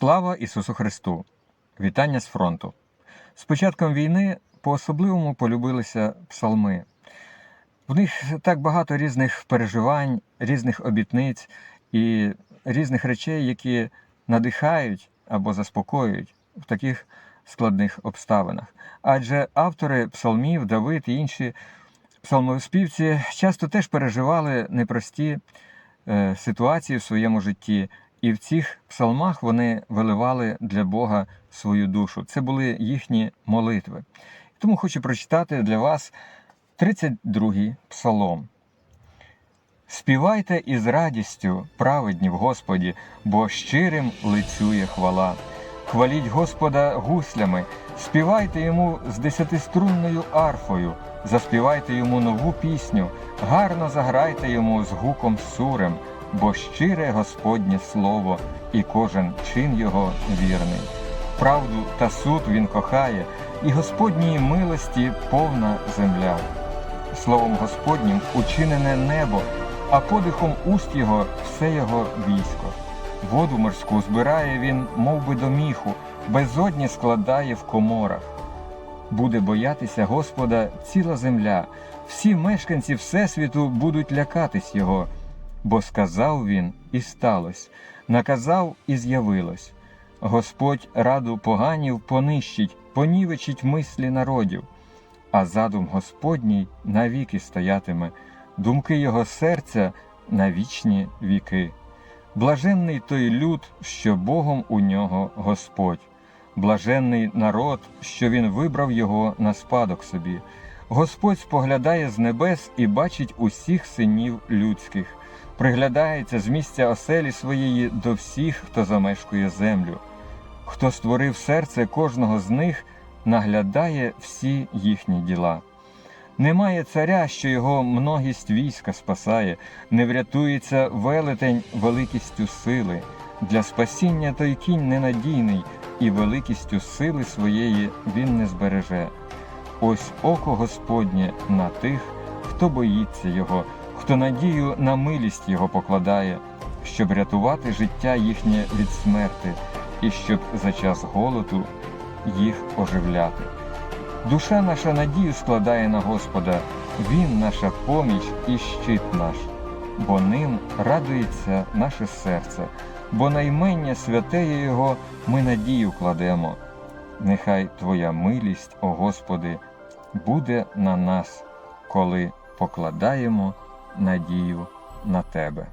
Слава Ісусу Христу! Вітання з фронту. З початком війни по-особливому полюбилися псалми. В них так багато різних переживань, різних обітниць і різних речей, які надихають або заспокоюють в таких складних обставинах. Адже автори псалмів, Давид і інші псалмоспівці часто теж переживали непрості е, ситуації в своєму житті, і в цих псалмах вони виливали для Бога свою душу. Це були їхні молитви. Тому хочу прочитати для вас 32-й псалом. Співайте із радістю, праведні в Господі, бо щирим лицює хвала. Хваліть Господа гуслями, співайте йому з десятиструнною арфою, заспівайте йому нову пісню, гарно заграйте йому з гуком сурем, бо щире Господнє слово, і кожен чин його вірний. Правду та суд він кохає, і Господньої милості повна земля. Словом Господнім учинене небо, а подихом уст його все його військо. Воду морську збирає він, мов би до міху, безодні складає в коморах. Буде боятися Господа ціла земля, всі мешканці Всесвіту будуть лякатись Його, бо сказав він і сталось, наказав і з'явилось. Господь раду поганів понищить, понівечить мислі народів, а задум Господній навіки стоятиме, думки його серця на вічні віки. Блаженний той люд, що Богом у нього Господь, блаженний народ, що він вибрав його на спадок собі. Господь споглядає з небес і бачить усіх синів людських, приглядається з місця оселі своєї до всіх, хто замешкує землю. Хто створив серце кожного з них, наглядає всі їхні діла. Немає царя, що його многість війська спасає, не врятується велетень великістю сили. Для спасіння той кінь ненадійний, і великістю сили своєї він не збереже. Ось око Господнє на тих, хто боїться Його, хто надію на милість Його покладає, щоб рятувати життя їхнє від смерти, і щоб за час голоду їх оживляти. Душа наша надію складає на Господа, Він наша поміч і щит наш, бо ним радується наше серце, бо наймення святеє Його ми надію кладемо. Нехай Твоя милість, о Господи, буде на нас, коли покладаємо надію на Тебе.